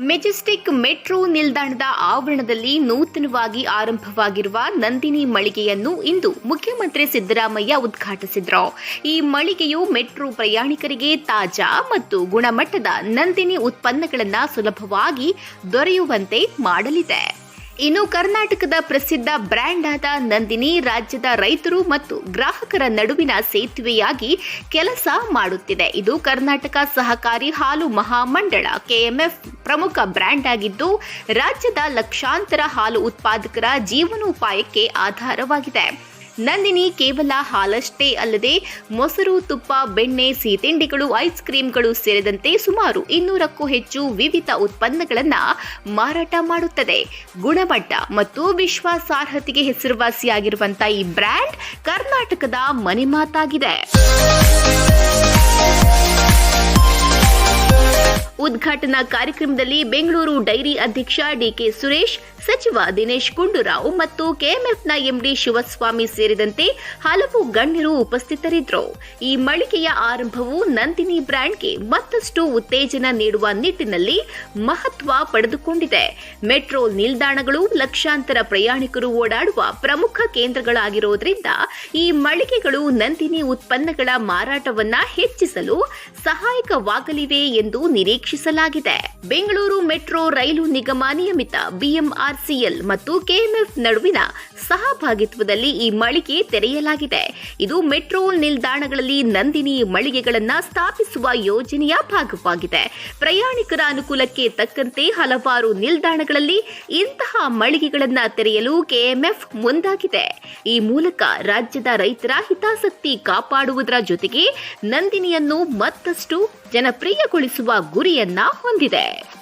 Majestic metro ನಿಲ್ದಾಣದ ಆವರಣದಲ್ಲಿ ನೂತನವಾಗಿ ಆರಂಭವಾಗಿರುವ ನಂದಿನಿ ಮಳಿಗೆಯನ್ನು ಇಂದು ಮುಖ್ಯಮಂತ್ರಿ ಸಿದ್ದರಾಮಯ್ಯ ಉದ್ಘಾಟಿಸಿದರು. ಈ ಮಳಿಗೆಯು ಮೆಟ್ರೋ ಪ್ರಯಾಣಿಕರಿಗೆ ತಾಜಾ ಮತ್ತು ಗುಣಮಟ್ಟದ ನಂದಿನಿ ಉತ್ಪನ್ನಗಳನ್ನು ಸುಲಭವಾಗಿ ದೊರೆಯುವಂತೆ ಮಾಡಲಿದೆ. ಇನ್ನು ಕರ್ನಾಟಕದ ಪ್ರಸಿದ್ಧ ಬ್ರ್ಯಾಂಡ್ ಆದ ನಂದಿನಿ ರಾಜ್ಯದ ರೈತರು ಮತ್ತು ಗ್ರಾಹಕರ ನಡುವಿನ ಸೇತುವೆಯಾಗಿ ಕೆಲಸ ಮಾಡುತ್ತಿದೆ. ಇದು ಕರ್ನಾಟಕ ಸಹಕಾರಿ ಹಾಲು ಮಹಾಮಂಡಳ ಕೆಎಂಎಫ್ ಪ್ರಮುಖ ಬ್ರ್ಯಾಂಡ್ ಆಗಿದ್ದು, ರಾಜ್ಯದ ಲಕ್ಷಾಂತರ ಹಾಲು ಉತ್ಪಾದಕರ ಜೀವನೋಪಾಯಕ್ಕೆ ಆಧಾರವಾಗಿದೆ. ನಂದಿನಿ ಕೇವಲ ಹಾಲಷ್ಟೇ ಅಲ್ಲದೆ ಮೊಸರು, ತುಪ್ಪ, ಬೆಣ್ಣೆ ಸಿಹಿತಿಂಡಿಗಳು ಐಸ್ ಕ್ರೀಮ್ಗಳು ಸೇರಿದಂತೆ ಸುಮಾರು ಇನ್ನೂರಕ್ಕೂ ಹೆಚ್ಚು ವಿವಿಧ ಉತ್ಪನ್ನಗಳನ್ನು ಮಾರಾಟ ಮಾಡುತ್ತದೆ. ಗುಣಮಟ್ಟ ಮತ್ತು ವಿಶ್ವಾಸಾರ್ಹತೆಗೆ ಹೆಸರುವಾಸಿಯಾಗಿರುವಂತಹ ಈ ಬ್ರ್ಯಾಂಡ್ ಕರ್ನಾಟಕದ ಮನೆಮಾತಾಗಿದೆ ಉದ್ಘಾಟನಾ ಕಾರ್ಯಕ್ರಮದಲ್ಲಿ ಬೆಂಗಳೂರು ಡೈರಿ ಅಧ್ಯಕ್ಷ ಡಿಕೆ ಸುರೇಶ್, ಸಚಿವ ದಿನೇಶ್ ಗುಂಡೂರಾವ್ ಮತ್ತು ಕೆಎಂಎಫ್ನ ಎಂಡಿ ಶಿವಸ್ವಾಮಿ ಸೇರಿದಂತೆ ಹಲವು ಗಣ್ಯರು ಉಪಸ್ಥಿತರಿದ್ದರು. ಈ ಮಳಿಗೆಯ ಆರಂಭವು ನಂದಿನಿ ಬ್ರ್ಯಾಂಡ್ಗೆ ಮತ್ತಷ್ಟು ಉತ್ತೇಜನ ನೀಡುವ ನಿಟ್ಟಿನಲ್ಲಿ ಮಹತ್ವ ಪಡೆದುಕೊಂಡಿದೆ. ಮೆಟ್ರೋ ನಿಲ್ದಾಣಗಳು ಲಕ್ಷಾಂತರ ಪ್ರಯಾಣಿಕರು ಓಡಾಡುವ ಪ್ರಮುಖ ಕೇಂದ್ರಗಳಾಗಿರುವುದರಿಂದ ಈ ಮಳಿಗೆಗಳು ನಂದಿನಿ ಉತ್ಪನ್ನಗಳ ಮಾರಾಟವನ್ನ ಹೆಚ್ಚಿಸಲು ಸಹಾಯಕವಾಗಲಿವೆ ಎಂದು ನಿರೀಕ್ಷಿಸಲಾಗಿದೆ ಬೆಂಗಳೂರು ಮೆಟ್ರೋ ರೈಲು ನಿಗಮ ನಿಯಮಿತ ಬಿಎಂಆರ್ಸಿಎಲ್ ಮತ್ತು ಕೆಎಂಎಫ್ ನಡುವಿನ ಸಹಭಾಗಿತ್ವದಲ್ಲಿ ಈ ಮಳಿಗೆ ತೆರೆಯಲಾಗಿದೆ. ಇದು ಮೆಟ್ರೋ ನಿಲ್ದಾಣಗಳಲ್ಲಿ ನಂದಿನಿ ಮಳಿಗೆಗಳನ್ನು ಸ್ಥಾಪಿಸುವ ಯೋಜನೆಯ ಭಾಗವಾಗಿದೆ. ಪ್ರಯಾಣಿಕರ ಅನುಕೂಲಕ್ಕೆ ತಕ್ಕಂತೆ ಹಲವಾರು ನಿಲ್ದಾಣಗಳಲ್ಲಿ ಇಂತಹ ಮಳಿಗೆಗಳನ್ನು ತೆರೆಯಲು ಕೆಎಂಎಫ್ ಮುಂದಾಗಿದೆ. ಈ ಮೂಲಕ ರಾಜ್ಯದ ರೈತರ ಹಿತಾಸಕ್ತಿ ಕಾಪಾಡುವುದರ ಜೊತೆಗೆ ನಂದಿನಿಯನ್ನು ಮತ್ತಷ್ಟು ಜನಪ್ರಿಯಗೊಳಿಸುವ ಗುರಿಯನ್ನ ಹೊಂದಿದೆ.